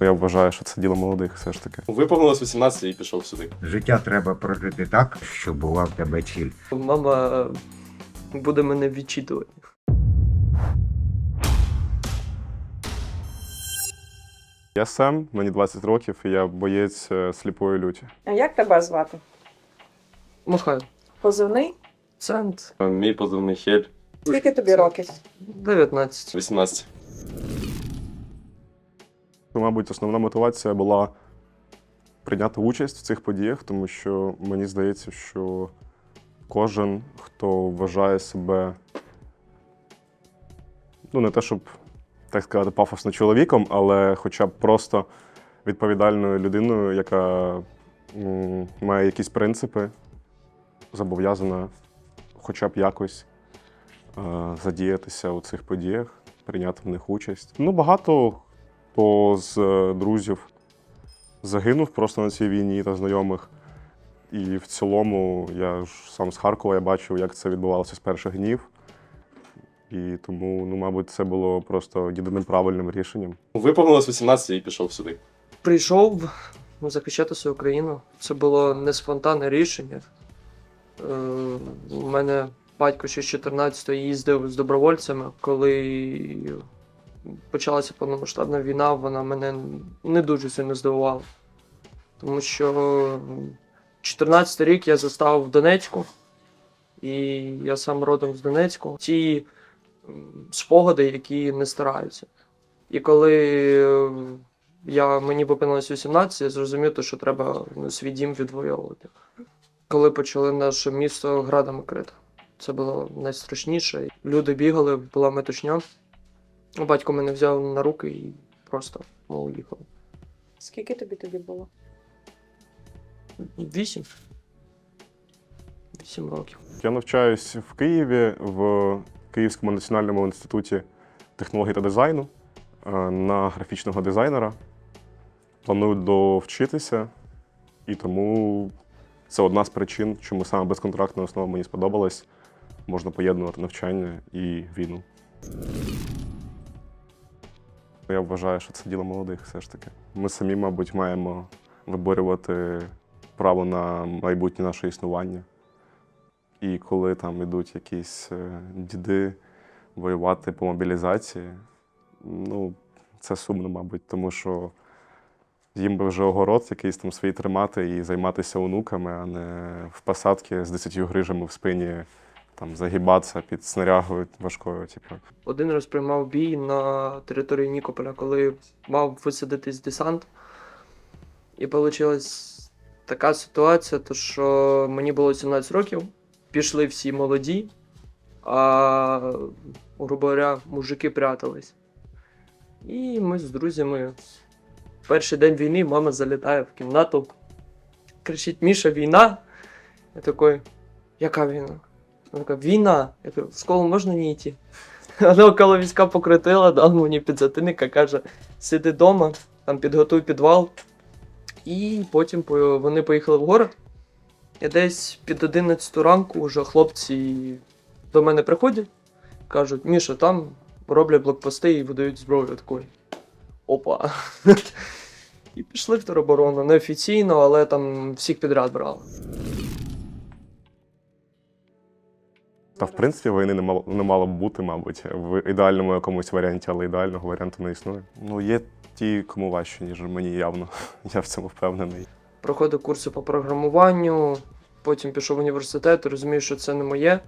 Я вважаю, що це діло молодих все ж таки. Виповнилось 18 і пішов сюди. Життя треба прожити так, щоб була в тебе ціль. Мама буде мене відчитувати. Я Сем, мені 20 років, і я боєць е, сліпої люті. А як тебе звати? Махаю. Позивний? Цент Мій позивний Хель Скільки тобі років? 19. 18. То, Мабуть, основна мотивація була прийняти участь в цих подіях, тому що мені здається, що кожен, хто вважає себе, ну не те, щоб так сказати, пафосно чоловіком, але хоча б просто відповідальною людиною, яка має якісь принципи, зобов'язана хоча б якось е, задіятися у цих подіях, прийняти в них участь. Ну, багато хто з е, друзів загинув просто на цій війні та знайомих. І в цілому я ж сам з Харкова я бачив, як це відбувалося з перших днів. І тому, ну, мабуть, це було просто єдиним правильним рішенням. Виповнилось 18 і пішов сюди. Прийшов захищати свою країну. Це було не спонтанне рішення. Е, у мене батько ще з 14-го їздив з добровольцями, коли почалася повномасштабна війна, вона мене не дуже сильно здивувала. Тому що 14 рік я застав в Донецьку, і я сам родом з Донецьку. Ті спогади, які не стараються. І коли я, мені виповнилось 18, я зрозумів, що треба ну, свій дім відвоювати. Коли почали наше місто градами крити. Це було найстрашніше. Люди бігали, була метушня. Батько мене взяв на руки і просто ми уїхали. Скільки тобі тоді було? Вісім. Вісім років. Я навчаюсь в Києві в Київському національному інституті технологій та дизайну е, на графічного дизайнера. Планую довчитися, і тому це одна з причин, чому саме безконтрактна основа мені сподобалась. Можна поєднувати навчання і війну. Я вважаю, що це діло молодих все ж таки. Ми самі, мабуть, маємо виборювати право на майбутнє наше існування. І коли там йдуть якісь е, діди воювати по мобілізації, ну, це сумно, мабуть, тому що їм би вже огород якийсь там свій тримати і займатися онуками, а не в посадки з 10 грижами в спині там загибатися під снарягою важкою. Типу. Один раз приймав бій на території Нікополя, коли мав висадитись десант. І вийшла така ситуація, то що мені було 17 років, пішли всі молоді, а, грубо говоря, мужики прятались. І ми з друзями. Перший день війни мама залітає в кімнату, кричить: Міша, війна. Я такий, яка війна? Вона така, війна. Я кажу, в школу можна не йти? Вона около війська покрутила, дав мені підзатинника, каже: сиди вдома, там підготуй підвал. І потім по- вони поїхали в город. І десь під 11 ранку вже хлопці до мене приходять, кажуть, Міша, там роблять блокпости і видають зброю Я такий. Опа. І пішли в тероборону. Неофіційно, але там всіх підряд брали. Та в принципі війни не мало, не мало б бути, мабуть, в ідеальному якомусь варіанті, але ідеального варіанту не існує. Ну, є ті, кому важче, ніж мені явно. Я в цьому впевнений. проходив курси по програмуванню, потім пішов в університет, розумів, що це не моє.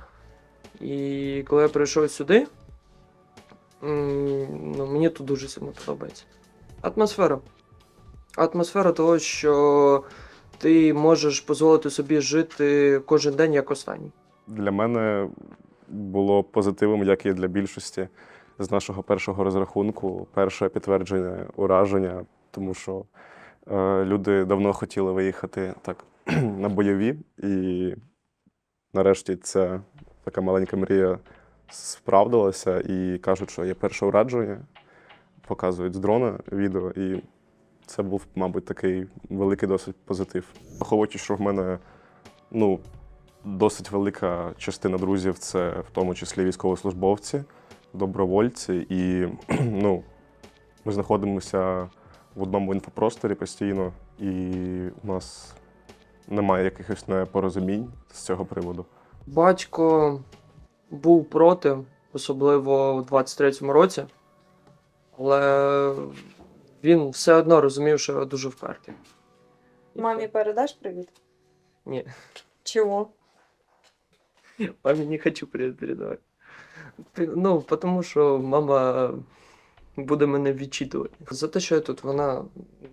І коли я прийшов сюди, ну, мені тут дуже сильно подобається. Атмосфера. Атмосфера того, що ти можеш дозволити собі жити кожен день як останній. Для мене було позитивом, як і для більшості з нашого першого розрахунку, перше підтвердження ураження, тому що е, люди давно хотіли виїхати так на бойові, і нарешті ця така маленька мрія справдилася і кажуть, що є перше ураження, показують з дрона відео, і це був, мабуть, такий великий досить позитив. Враховуючи, що в мене ну, досить велика частина друзів це в тому числі військовослужбовці, добровольці, і ну, ми знаходимося в одному інфопросторі постійно, і у нас немає якихось непорозумінь з цього приводу. Батько був проти, особливо у 23-му році, але він все одно розумів, що я дуже впертий. Мамі передаш привіт? Ні, Чому? мамі не хочу привіт передавати. Ну, тому що мама буде мене відчитувати. За те, що я тут, вона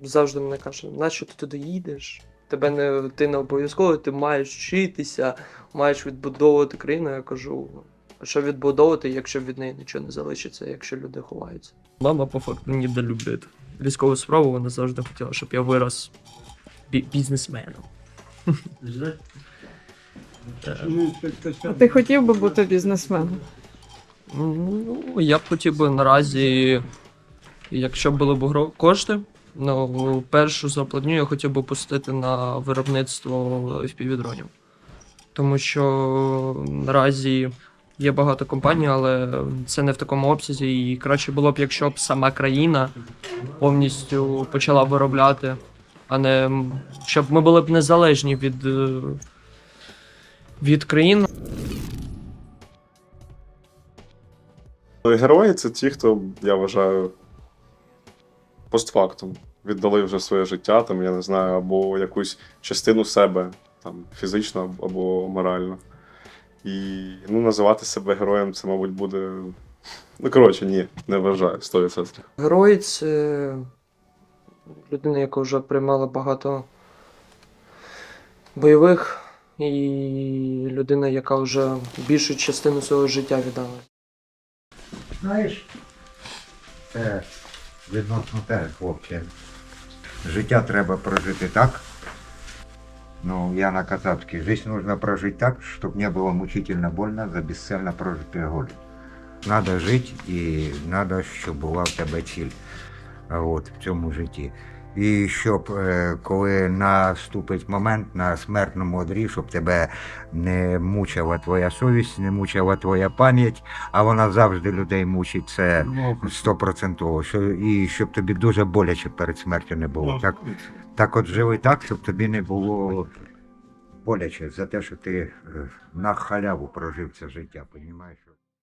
завжди мене каже, нащо ти туди їдеш? Тебе не, ти не обов'язково, ти маєш вчитися, маєш відбудовувати країну. Я кажу, що відбудовувати, якщо від неї нічого не залишиться, якщо люди ховаються. Мама по факту недолюблює військову справу, вона завжди хотіла, щоб я вирос бі- бізнесменом. А ти хотів би бути бізнесменом? Ну, я б хотів би наразі, якщо були б гро- кошти, ну, першу зарплатню я хотів би пустити на виробництво FPV-дронів. Тому що наразі є багато компаній, але це не в такому обсязі. І краще було б, якщо б сама країна повністю почала виробляти, а не м, щоб ми були б незалежні від, е, від країн. Герої це ті, хто, я вважаю, постфактум віддали вже своє життя, там, я не знаю, або якусь частину себе, там, фізично або морально. І ну, називати себе героєм це, мабуть, буде. Ну, коротше, ні, не вважаю 100%. Герой це людина, яка вже приймала багато бойових, і людина, яка вже більшу частину свого життя віддала. Знаєш, це відносно те, хлопче. Життя треба прожити так. Ну, я на Казахский. Жизнь нужно прожить так, чтобы не было мучительно больно за бесцельно прожитые годы. Надо жити і надо, щоб була в тебе ціль а, от, в цьому житті. І щоб е, коли наступить момент на смертному одрі, щоб тебе не мучила твоя совість, не мучила твоя пам'ять, а вона завжди людей мучить. Це стопроцентово. Що, і щоб тобі дуже боляче перед смертю не було. Так, так от живи так, щоб тобі не було боляче за те, що ти е, на халяву прожив це життя, понімаєш?